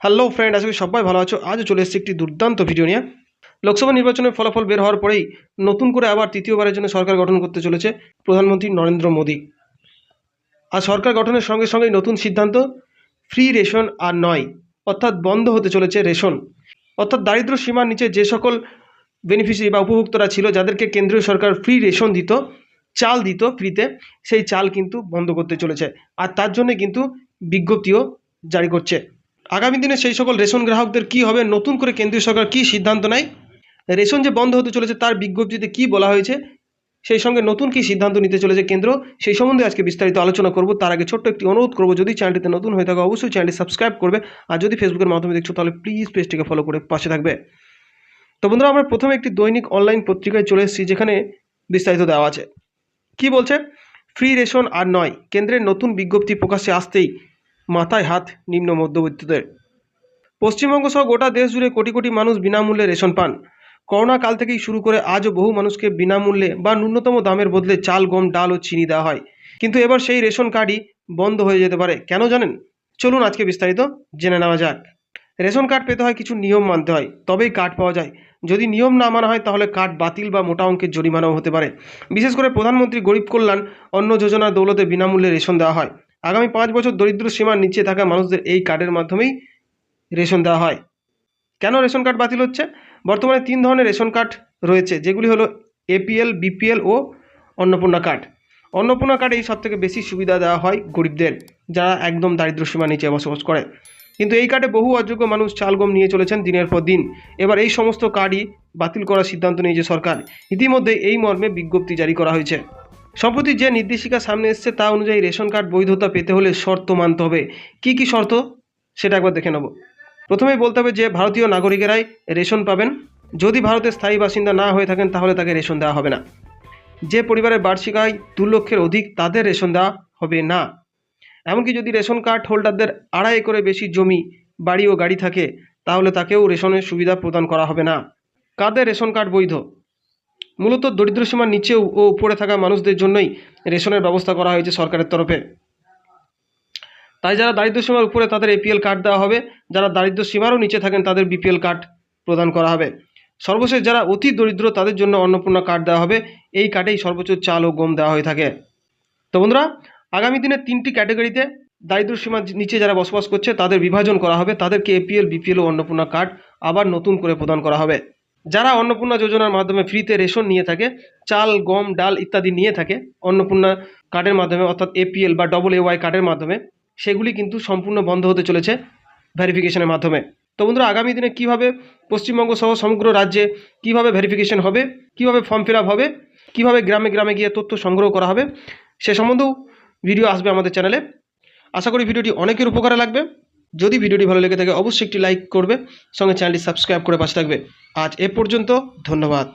Hello friend আজকে সবাই ভালো আছো। আজও চলে এসেছি একটি দুর্দান্ত ভিডিও নিয়ে। লোকসভা নির্বাচনের ফলাফল বের হওয়ার পরেই নতুন করে আবার তৃতীয়বারের জন্য সরকার গঠন করতে চলেছে প্রধানমন্ত্রী নরেন্দ্র মোদী। আর সরকার গঠনের সঙ্গে সঙ্গেই নতুন সিদ্ধান্ত ফ্রি রেশন আর নয়, অর্থাৎ বন্ধ হতে চলেছে রেশন অর্থাৎ দারিদ্র সীমার নিচে যে সকল বেনিফিশিয়ারি বা উপভোক্তরা ছিল, যাদেরকে কেন্দ্রীয় সরকার ফ্রি রেশন দিত, চাল দিত ফ্রিতে সেই চাল কিন্তু বন্ধ করতে চলেছে। আর তার জন্য কিন্তু বিজ্ঞপ্তিও জারি করছে। আগামী দিনে সেই সকল রেশন গ্রাহকদের কি হবে? নতুন করে কেন্দ্রীয় সরকার কি সিদ্ধান্ত নেয়? রেশন যে বন্ধ হতে চলেছে, তার বিজ্ঞপ্তিতে কি বলা হয়েছে? সেই সঙ্গে নতুন কি সিদ্ধান্ত নিতে চলেছে কেন্দ্র? সেই সম্বন্ধে আজকে বিস্তারিত আলোচনা করব। তার আগে ছোট্ট একটি অনুরোধ করব, যদি চ্যানেলটিতে নতুন হয়ে থাকে, অবশ্যই চ্যানেলটি সাবস্ক্রাইব করবে। আর যদি ফেসবুকের মাধ্যমে দেখছ, তাহলে প্লিজ পেজটিকে ফলো করে পাশে থাকবে। তো বন্ধুরা, আমরা প্রথমে একটি দৈনিক অনলাইন পত্রিকায় চলে এসেছি, যেখানে বিস্তারিত দেওয়া আছে। কি বলছে? ফ্রি রেশন আর নয়। কেন্দ্রের নতুন বিজ্ঞপ্তি প্রকাশ্যে আসতেই মাথায় হাত নিম্ন মধ্যবিত্তদের। পশ্চিমবঙ্গ সহ গোটা দেশ জুড়ে কোটি কোটি মানুষ বিনামূল্যে রেশন পান। করোনা কাল থেকেই শুরু করে আজও বহু মানুষকে বিনামূল্যে বা ন্যূনতম দামের বদলে চাল, গম, ডাল ও চিনি দেওয়া হয়। কিন্তু এবার সেই রেশন কার্ডই বন্ধ হয়ে যেতে পারে। কেন জানেন? চলুন আজকে বিস্তারিত জেনে নেওয়া যাক। রেশন কার্ড পেতে হয় কিছু নিয়ম মানতে হয়, তবেই কার্ড পাওয়া যায়। যদি নিয়ম না মানা হয়, তাহলে কার্ড বাতিল বা মোটা অঙ্কের জরিমানাও হতে পারে। বিশেষ করে প্রধানমন্ত্রী গরিব কল্যাণ অন্ন যোজনার দৌলতে বিনামূল্যে রেশন দেওয়া হয়। আগামী পাঁচ বছর দরিদ্র সীমার নিচে থাকা মানুষদের এই কার্ডের মাধ্যমেই রেশন দেওয়া হয়। কেন রেশন কার্ড বাতিল হচ্ছে? বর্তমানে তিন ধরনের রেশন কার্ড রয়েছে, যেগুলি হলো এপিএল বিপিএল ও অন্নপূর্ণা কার্ড অন্নপূর্ণা কার্ডেই সব থেকে বেশি সুবিধা দেওয়া হয় গরিবদের, যারা একদম দারিদ্র সীমার নিচে বসবাস করে। কিন্তু এই কার্ডে বহু অযোগ্য মানুষ চাল গম নিয়ে চলেছেন দিনের পর দিন। এবার এই সমস্ত কার্ডই বাতিল করার সিদ্ধান্ত নিয়েছে সরকার। ইতিমধ্যে এই মর্মে বিজ্ঞপ্তি জারি করা হয়েছে। সম্প্রতি যে নির্দেশিকা সামনে এসছে তা অনুযায়ী রেশন কার্ড বৈধতা পেতে হলে শর্ত মানতে হবে। কি কি শর্ত? সেটা একবার দেখে নেব। প্রথমেই বলতে হবে যে ভারতীয় নাগরিকেরাই রেশন পাবেন। যদি ভারতের স্থায়ী বাসিন্দা না হয়ে থাকেন, তাহলে তাকে রেশন দেওয়া হবে না। যে পরিবারের বার্ষিক আয় দু লক্ষের অধিক, তাদের রেশন দেওয়া হবে না। এমনকি যদি রেশন কার্ড হোল্ডারদের আড়াই একরে বেশি জমি, বাড়ি ও গাড়ি থাকে, তাহলে তাকেও রেশনের সুবিধা প্রদান করা হবে না। কাদের রেশন কার্ড বৈধ? মূলত দরিদ্র সীমার নিচেও ও উপরে থাকা মানুষদের জন্যই রেশনের ব্যবস্থা করা হয়েছে সরকারের তরফে। তাই যারা দারিদ্র সীমার উপরে তাদের এপিএল কার্ড দেওয়া হবে, যারা দারিদ্র সীমারও নিচে থাকেন তাদের বিপিএল কার্ড প্রদান করা হবে। সর্বশেষ যারা অতি দরিদ্র তাদের জন্য অন্নপূর্ণা কার্ড দেওয়া হবে, এই কার্ডেই সর্বোচ্চ চাল ও গম দেওয়া হয়ে থাকে। তো বন্ধুরা, আগামী দিনে তিনটি ক্যাটাগরিতে দারিদ্র সীমার নিচে যারা বসবাস করছে, তাদের বিভাজন করা হবে, তাদেরকে এপিএল বিপিএল ও অন্নপূর্ণা কার্ড আবার নতুন করে প্রদান করা হবে। যারা অন্নপূর্ণা যোজনার মাধ্যমে ফ্রিতে রেশন নিয়ে থাকে, চাল, গম, ডাল ইত্যাদি নিয়ে থাকে, অন্নপূর্ণা কার্ডের মাধ্যমে, অর্থাৎ এপিএল বা ডবল এ ওয়াই কার্ডের মাধ্যমে, সেগুলি কিন্তু সম্পূর্ণ বন্ধ হতে চলেছে ভেরিফিকেশনের মাধ্যমে। তো বন্ধুরা, আগামী দিনে কীভাবে পশ্চিমবঙ্গ সহ সমগ্র রাজ্যে কীভাবে ভেরিফিকেশন হবে, কীভাবে ফর্ম ফিল হবে, কীভাবে গ্রামে গ্রামে গিয়ে তথ্য সংগ্রহ করা হবে, সে সম্বন্ধেও ভিডিও আসবে আমাদের চ্যানেলে আশা করি ভিডিওটি অনেকের উপকারে লাগবে। যদি ভিডিওটি ভালো লেগে থাকে, অবশ্যই একটি লাইক করবে, সঙ্গে চ্যানেলটি সাবস্ক্রাইব করে পাশে থাকবে। আজ এ পর্যন্ত ধন্যবাদ।